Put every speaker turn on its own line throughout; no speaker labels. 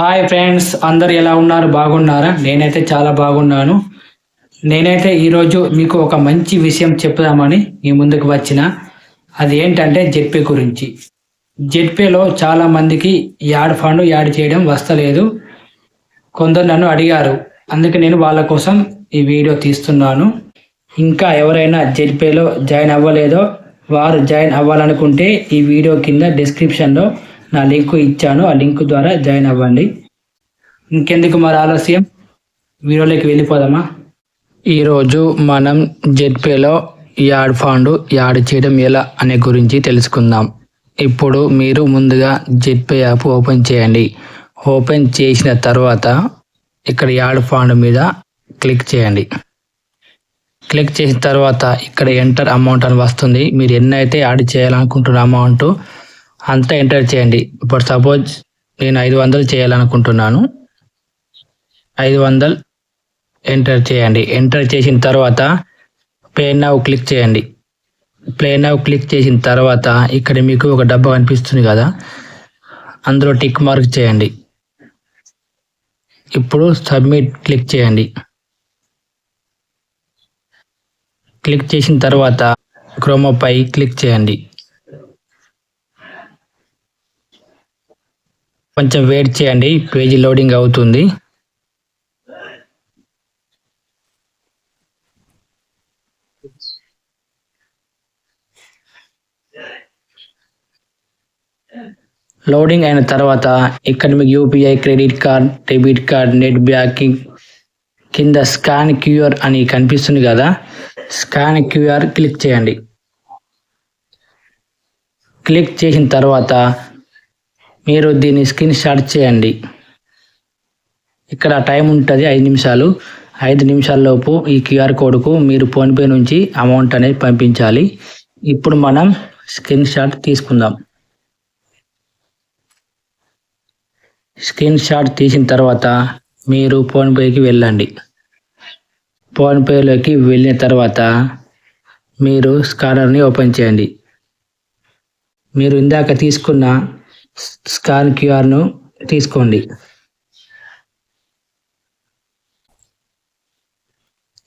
Hi friends అందరు ఎలా ఉన్నారు? బాగున్నారా? నేనైతే చాలా బాగున్నాను. నేనైతే ఈరోజు మీకు ఒక మంచి విషయం చెప్దామని మీ ముందుకు వచ్చిన. అది ఏంటంటే జెడ్పే గురించి. జెడ్పేలో చాలా మందికి యాడ్ ఫండ్ యాడ్ చేయడం వస్తలేదు. కొందరు నన్ను అడిగారు. అందుకే నేను వాళ్ళ కోసం ఈ వీడియో తీస్తున్నాను. ఇంకా ఎవరైనా జెడ్పేలో జాయిన్ అవ్వలేదో వారు జాయిన్ అవ్వాలనుకుంటే ఈ వీడియో కింద డిస్క్రిప్షన్లో నా లింక్ ఇచ్చాను ఆ లింక్ ద్వారా జాయిన్ అవ్వండి. ఇంకెందుకు మరి ఆలస్యం? వీడియోలోకి వెళ్ళిపోదామా? ఈరోజు మనం జెడ్పేలో యాడ్ ఫండ్ యాడ్ చేయడం ఎలా అనే గురించి తెలుసుకుందాం. ఇప్పుడు మీరు ముందుగా జెడ్పే యాప్ ఓపెన్ చేయండి. ఓపెన్ చేసిన తర్వాత ఇక్కడ యాడ్ ఫండ్ మీద క్లిక్ చేయండి. క్లిక్ చేసిన తర్వాత ఇక్కడ ఎంటర్ అమౌంట్ అని వస్తుంది. మీరు ఎన్నైతే యాడ్ చేయాలనుకుంటున్న అమౌంట్ అంతా ఎంటర్ చేయండి. ఇప్పుడు సపోజ్ నేను ఐదు వందలు చేయాలనుకుంటున్నాను. ఐదు వందలు ఎంటర్ చేయండి. ఎంటర్ చేసిన తర్వాత పే నవ్ క్లిక్ చేయండి. ప్లే నవ్ క్లిక్ చేసిన తర్వాత ఇక్కడ మీకు ఒక డబ్బా కనిపిస్తుంది కదా అందులో టిక్ మార్క్ చేయండి. ఇప్పుడు సబ్మిట్ క్లిక్ చేయండి. క్లిక్ చేసిన తర్వాత క్రోమోపై క్లిక్ చేయండి. కొంచెం వెయిట్ చేయండి పేజీ లోడింగ్ అవుతుంది. లోడింగ్ అయిన తర్వాత ఇక్కడ మీకు UPI credit card debit card net banking కింద స్కాన్ క్యూఆర్ అని కనిపిస్తుంది కదా స్కాన్ క్యూఆర్ క్లిక్ చేయండి. క్లిక్ చేసిన తర్వాత మీరు దీన్ని స్క్రీన్ షాట్ చేయండి. ఇక్కడ టైం ఉంటుంది ఐదు నిమిషాలు. ఐదు నిమిషాల్లోపు ఈ క్యూఆర్ కోడ్కు మీరు ఫోన్పే నుంచి అమౌంట్ అనేది పంపించాలి. ఇప్పుడు మనం స్క్రీన్ షాట్ తీసుకుందాం. స్క్రీన్ షాట్ తీసిన తర్వాత మీరు ఫోన్పేకి వెళ్ళండి. ఫోన్పేలోకి వెళ్ళిన తర్వాత మీరు స్కానర్ని ఓపెన్ చేయండి. మీరు ఇందాక తీసుకున్న స్కాన్ క్యూఆర్ను తీసుకోండి.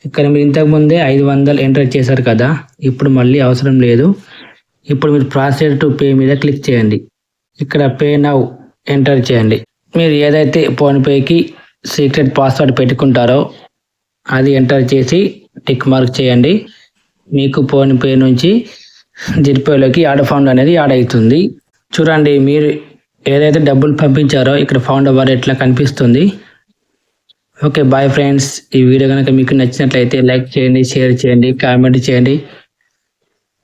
ఇక్కడ మీరు ఇంతకుముందే ఐదు వందలు ఎంటర్ చేశారు కదా ఇప్పుడు మళ్ళీ అవసరం లేదు. ఇప్పుడు మీరు ప్రాసెస్ టు పే మీద క్లిక్ చేయండి. ఇక్కడ పే నౌ ఎంటర్ చేయండి. మీరు ఏదైతే ఫోన్పేకి సీక్రెట్ పాస్వర్డ్ పెట్టుకుంటారో అది ఎంటర్ చేసి టిక్ మార్క్ చేయండి. మీకు ఫోన్పే నుంచి జిడ్పేలోకి యాడ్ ఫండ్ అనేది యాడ్ అవుతుంది. చూడండి మీరు ఏదైతే డబ్బులు పంపించారో ఇక్కడ ఫౌండ్ అవర్ ఎట్లా కనిపిస్తుంది. ఓకే బాయ్ ఫ్రెండ్స్ ఈ వీడియో కనుక మీకు నచ్చినట్లయితే లైక్ చేయండి షేర్ చేయండి కామెంట్ చేయండి.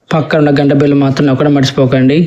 పక్కన ఉన్న గంట బిల్లు మాత్రం ఒకటి మర్చిపోకండి.